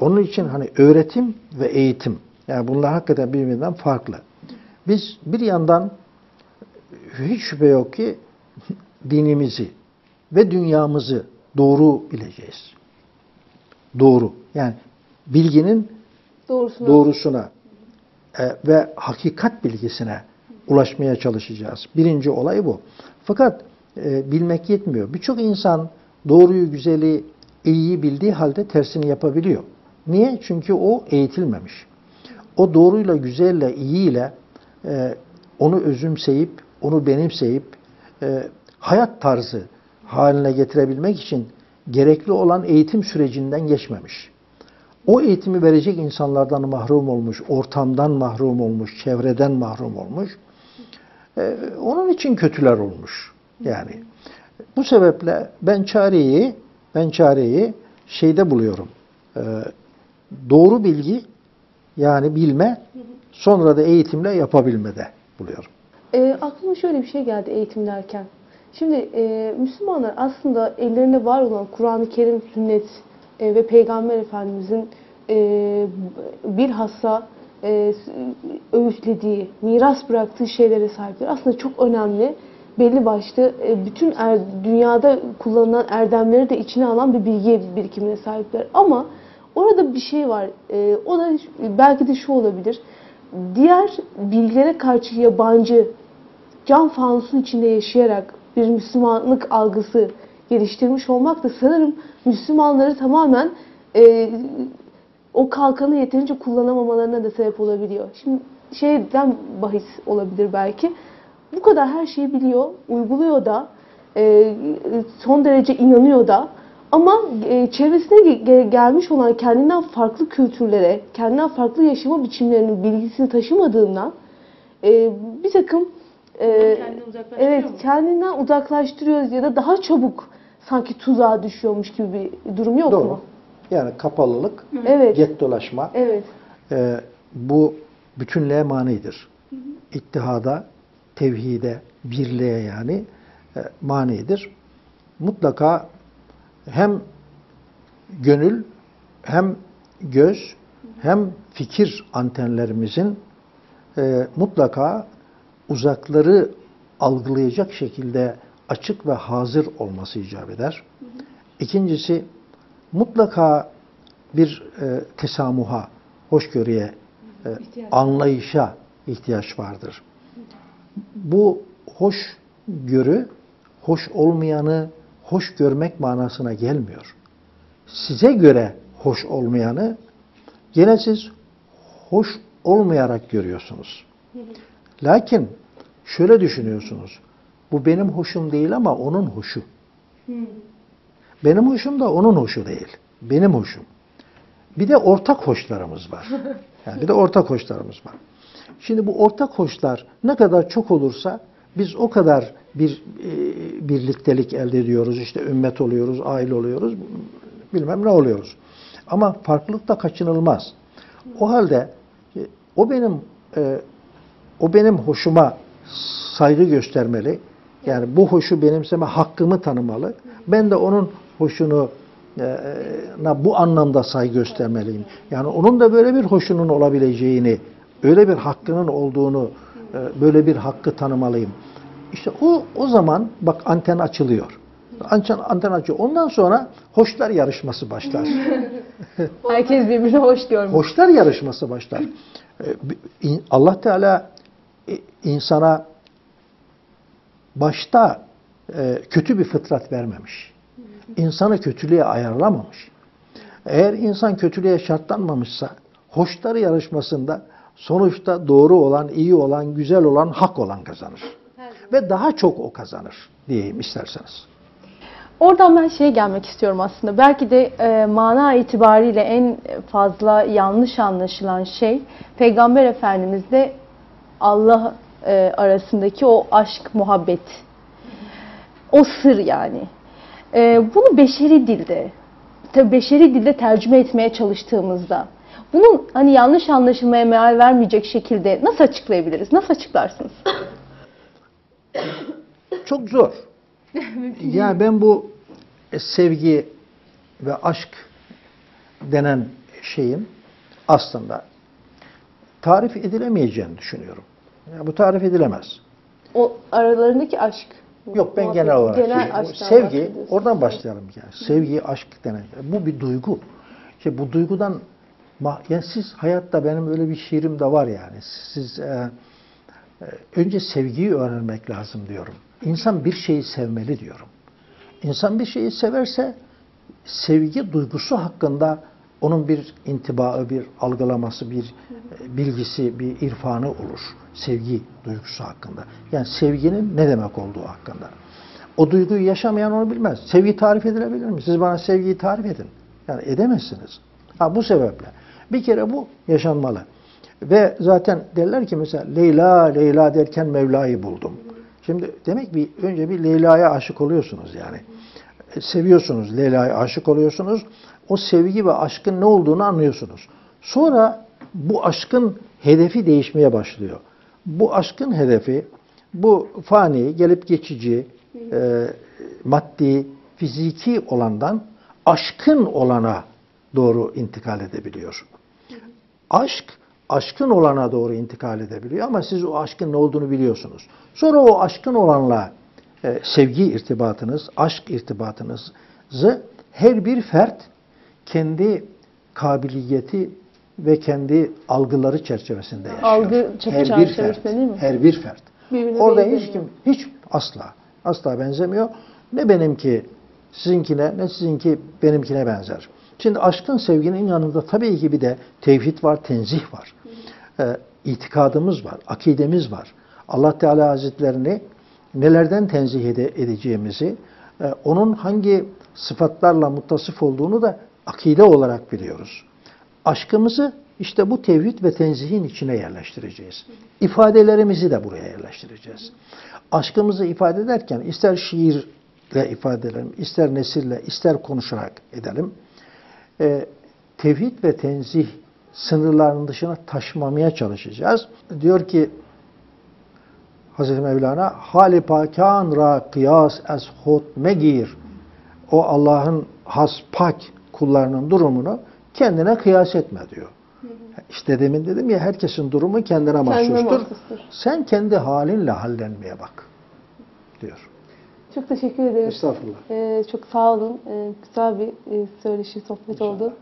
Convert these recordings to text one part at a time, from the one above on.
Onun için hani öğretim ve eğitim yani bunlar hakikaten birbirinden farklı. Biz bir yandan hiç şüphe yok ki dinimizi ve dünyamızı doğru bileceğiz. Doğru. Yani bilginin Doğrusunu doğrusuna e, ve hakikat bilgisine ulaşmaya çalışacağız. Birinci olay bu. Fakat e, bilmek yetmiyor. Birçok insan doğruyu, güzeli, iyiyi bildiği halde tersini yapabiliyor. Niye? Çünkü o eğitilmemiş. O doğruyla, güzelle, iyiyle e, onu özümseyip, onu benimseyip e, hayat tarzı haline getirebilmek için gerekli olan eğitim sürecinden geçmemiş. O eğitimi verecek insanlardan mahrum olmuş, ortamdan mahrum olmuş, çevreden mahrum olmuş. Ee, onun için kötüler olmuş. Yani bu sebeple ben çareyi ben çareyi şeyde buluyorum. Ee, doğru bilgi yani bilme sonra da eğitimle yapabilmede buluyorum. E, aklıma şöyle bir şey geldi eğitim derken. Şimdi e, Müslümanlar aslında ellerinde var olan Kur'an-ı Kerim, sünnet e, ve Peygamber Efendimizin e, bilhassa e, öğütlediği, miras bıraktığı şeylere sahipler. Aslında çok önemli, belli başlı e, bütün er, dünyada kullanılan erdemleri de içine alan bir bilgi birikimine sahipler. Ama orada bir şey var. E, o da belki de şu olabilir. Diğer bilgilere karşı yabancı, cam fanusun içinde yaşayarak bir Müslümanlık algısı geliştirmiş olmak da sanırım Müslümanları tamamen e, o kalkanı yeterince kullanamamalarına da sebep olabiliyor. Şimdi şeyden bahis olabilir belki. Bu kadar her şeyi biliyor, uyguluyor da, e, son derece inanıyor da ama e, çevresine ge- gelmiş olan kendinden farklı kültürlere, kendinden farklı yaşama biçimlerinin bilgisini taşımadığından e, bir takım e, Kendinden uzaklaştırıyor evet mu? kendinden uzaklaştırıyoruz ya da daha çabuk sanki tuzağa düşüyormuş gibi bir durum yok Doğru. mu? Yani kapalılık, Evet. get dolaşma, Evet. e, bu bütünlüğe manidir. İttihada, tevhide, birliğe yani e, manidir. Mutlaka hem gönül hem göz hem fikir antenlerimizin e, mutlaka uzakları algılayacak şekilde açık ve hazır olması icap eder. İkincisi mutlaka bir e, tesamuha, hoşgörüye, e, anlayışa ihtiyaç vardır. Bu hoş görü, hoş olmayanı hoş görmek manasına gelmiyor. Size göre hoş olmayanı gene siz hoş olmayarak görüyorsunuz. Lakin şöyle düşünüyorsunuz. Bu benim hoşum değil ama onun hoşu. Benim hoşum da onun hoşu değil. Benim hoşum. Bir de ortak hoşlarımız var. Yani bir de ortak hoşlarımız var. Şimdi bu ortak hoşlar ne kadar çok olursa biz o kadar bir e, birliktelik elde ediyoruz. İşte ümmet oluyoruz, aile oluyoruz, bilmem ne oluyoruz. Ama farklılık da kaçınılmaz. O halde e, o benim e, o benim hoşuma saygı göstermeli. Yani bu hoşu benimseme hakkımı tanımalı. Ben de onun hoşunu e, na bu anlamda saygı göstermeliyim. Yani onun da böyle bir hoşunun olabileceğini, öyle bir hakkının olduğunu, e, böyle bir hakkı tanımalıyım. İşte o o zaman bak anten açılıyor. Anten, anten açıyor. Ondan sonra hoşlar yarışması başlar. Herkes birbirine hoş diyorum. Hoşlar yarışması başlar. İn- Allah Teala e, insana başta e, kötü bir fıtrat vermemiş. İnsanı kötülüğe ayarlamamış. Eğer insan kötülüğe şartlanmamışsa hoşlar yarışmasında sonuçta doğru olan, iyi olan, güzel olan, hak olan kazanır. Ve daha çok o kazanır diyeyim isterseniz. Oradan ben şeye gelmek istiyorum aslında. Belki de e, mana itibariyle en fazla yanlış anlaşılan şey Peygamber Efendimizle Allah e, arasındaki o aşk, muhabbet. O sır yani. E, bunu beşeri dilde, tabii beşeri dilde tercüme etmeye çalıştığımızda bunun hani yanlış anlaşılmaya meal vermeyecek şekilde nasıl açıklayabiliriz? Nasıl açıklarsınız? Çok zor. yani ben bu e, sevgi ve aşk denen şeyin aslında tarif edilemeyeceğini düşünüyorum. Ya bu tarif edilemez. O aralarındaki aşk. Yok ben genel olarak genel sevgi oradan başlayalım yani. Sevgi, aşk denen. Bu bir duygu. İşte bu duygudan yani siz hayatta benim öyle bir şiirim de var yani. Siz e, e, önce sevgiyi öğrenmek lazım diyorum. İnsan bir şeyi sevmeli diyorum. İnsan bir şeyi severse sevgi duygusu hakkında onun bir intibaı, bir algılaması, bir e, bilgisi, bir irfanı olur. Sevgi duygusu hakkında. Yani sevginin ne demek olduğu hakkında. O duyguyu yaşamayan onu bilmez. Sevgi tarif edilebilir mi? Siz bana sevgiyi tarif edin. Yani edemezsiniz. Ha bu sebeple. Bir kere bu yaşanmalı. Ve zaten derler ki mesela Leyla Leyla derken Mevla'yı buldum. Şimdi demek bir önce bir Leyla'ya aşık oluyorsunuz yani. E, Seviyorsunuz, Leyla'ya aşık oluyorsunuz. O sevgi ve aşkın ne olduğunu anlıyorsunuz. Sonra bu aşkın hedefi değişmeye başlıyor. Bu aşkın hedefi bu fani, gelip geçici, e, maddi, fiziki olandan aşkın olana doğru intikal edebiliyor. Aşk, aşkın olana doğru intikal edebiliyor ama siz o aşkın ne olduğunu biliyorsunuz. Sonra o aşkın olanla e, sevgi irtibatınız, aşk irtibatınızı her bir fert kendi kabiliyeti ve kendi algıları çerçevesinde yaşıyor. Algı her bir fert, değil mi? Her bir fert. Birbirine Orada hiç kim, hiç asla, asla benzemiyor. Ne benimki sizinkine, ne sizinki benimkine benzer. Şimdi aşkın, sevginin yanında tabii ki bir de tevhid var, tenzih var. Ee, itikadımız var, akidemiz var. Allah Teala Hazretlerini nelerden tenzih ede- edeceğimizi, e, onun hangi sıfatlarla muttasıf olduğunu da akide olarak biliyoruz. Aşkımızı işte bu tevhid ve tenzihin içine yerleştireceğiz. İfadelerimizi de buraya yerleştireceğiz. Aşkımızı ifade ederken ister şiirle ifade edelim, ister nesirle, ister konuşarak edelim. E, tevhid ve tenzih sınırlarının dışına taşmamaya çalışacağız. Diyor ki Hazreti Mevlana hali pakan ra kıyas es hot megir o Allah'ın has pak kullarının durumunu kendine kıyas etme diyor. İşte demin dedim ya herkesin durumu kendine mahsustur. mahsustur. Sen kendi halinle hallenmeye bak diyor. Çok teşekkür ederim. Estağfurullah. Ee, çok sağ olun. Ee, güzel bir e, söyleşi, sohbet oldu.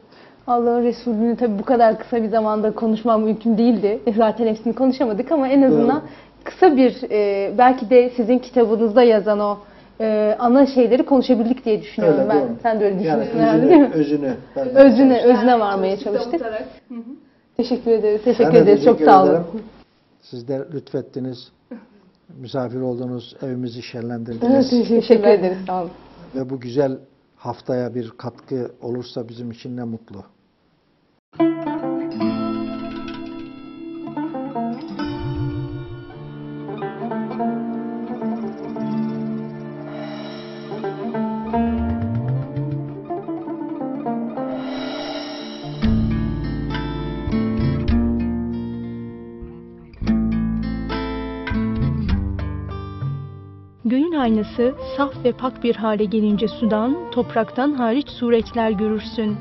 Allah'ın Resulü'nü tabii bu kadar kısa bir zamanda konuşmam mümkün değildi. E, Zaten hepsini konuşamadık ama en azından Doğru. kısa bir e, belki de sizin kitabınızda yazan o e, ana şeyleri konuşabildik diye düşünüyorum Öyle, ben. doğru. Sen de öyle Yani düşünüyorsun herhalde değil mi? özünü, özünü, Özüne, özüne varmaya çalıştık. Teşekkür ederiz. Teşekkür ederiz. Çok sağ olun. ederim. Siz de lütfettiniz. Misafir oldunuz, evimizi şenlendirdiniz. Teşekkür ederiz. Sağ olun. Ve bu güzel haftaya bir katkı olursa bizim için ne mutlu. Aynası saf ve pak bir hale gelince sudan, topraktan hariç suretler görürsün.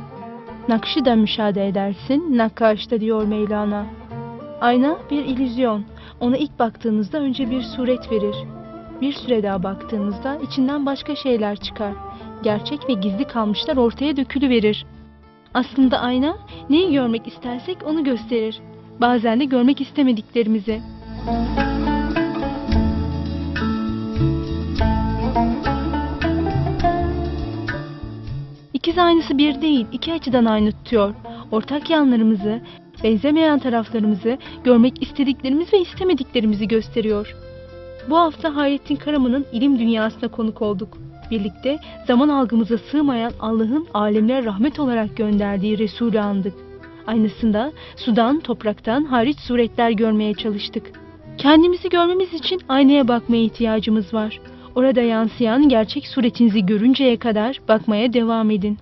Nakşı da müşahede edersin, nakkaşta diyor Mevlana. Ayna bir illüzyon. Ona ilk baktığınızda önce bir suret verir. Bir süre daha baktığınızda içinden başka şeyler çıkar. Gerçek ve gizli kalmışlar ortaya dökülüverir. Aslında ayna neyi görmek istersek onu gösterir. Bazen de görmek istemediklerimizi. İkiz aynısı bir değil, iki açıdan aynı tutuyor. Ortak yanlarımızı, benzemeyen taraflarımızı, görmek istediklerimiz ve istemediklerimizi gösteriyor. Bu hafta Hayrettin Karaman'ın ilim dünyasına konuk olduk. Birlikte zaman algımıza sığmayan Allah'ın alemlere rahmet olarak gönderdiği Resulü andık. Aynısında sudan, topraktan hariç suretler görmeye çalıştık. Kendimizi görmemiz için aynaya bakmaya ihtiyacımız var. Orada yansıyan gerçek suretinizi görünceye kadar bakmaya devam edin.